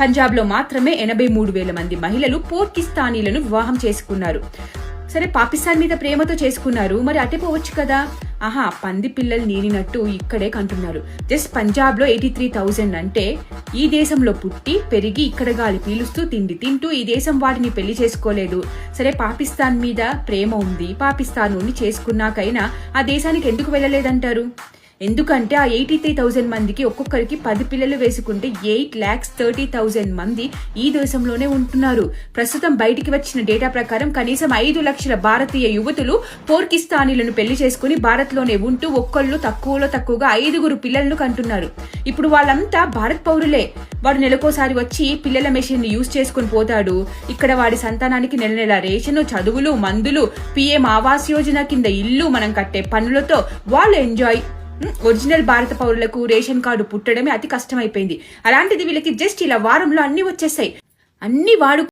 పంజాబ్లో మాత్రమే ఎనభై మూడు వేల మంది మహిళలు పోర్కిస్తానీలను వివాహం చేసుకున్నారు. సరే పాకిస్తాన్ మీద ప్రేమతో చేసుకున్నారు. మరి అటే పోవచ్చు కదా? ఆహా పంది పిల్లలు నీరినట్టు ఇక్కడే కంటున్నారు. జస్ట్ పంజాబ్లో ఎయిటీ త్రీ థౌజండ్ అంటే ఈ దేశంలో పుట్టి పెరిగి ఇక్కడ గాలి పీలుస్తూ తిండి తింటూ ఈ దేశం వాటిని పెళ్ళి చేసుకోలేదు. సరే పాకిస్తాన్ మీద ప్రేమ ఉంది పాకిస్తాన్ నుండి చేసుకున్నాకైనా ఆ దేశానికి ఎందుకు వెళ్ళలేదంటారు? ఎందుకంటే ఆ ఎయిటీ త్రీ థౌజండ్ మందికి ఒక్కొక్కరికి పది పిల్లలు వేసుకుంటే ఎయిట్ ల్యాక్స్ థర్టీ థౌజండ్ మంది ఈ దేశంలోనే ఉంటున్నారు. ప్రస్తుతం బయటికి వచ్చిన డేటా ప్రకారం కనీసం ఐదు లక్షల భారతీయ యువతులు పోర్కిస్తానీలను పెళ్ళి చేసుకుని భారత్లోనే ఉంటూ ఒక్కళ్ళు తక్కువలో తక్కువగా ఐదుగురు పిల్లలను కంటున్నారు. ఇప్పుడు వాళ్ళంతా భారత్ పౌరులే. వాడు నెలకోసారి వచ్చి పిల్లల మెషిన్ని యూజ్ చేసుకుని పోతాడు. ఇక్కడ వాడి సంతానానికి నెల నెల రేషన్ చదువులు మందులు పిఎం ఆవాస్ యోజన కింద ఇల్లు మనం కట్టే పనులతో వాళ్ళు ఎంజాయ్ ఒరిజినల్ భారత పౌరులకు రేషన్ కార్డు పుట్టడమే అతి కష్టమైపోయింది. అలాంటిది వీళ్ళకి జస్ట్ ఇలా వారంలో అన్ని వచ్చేసాయి. అన్ని వాడు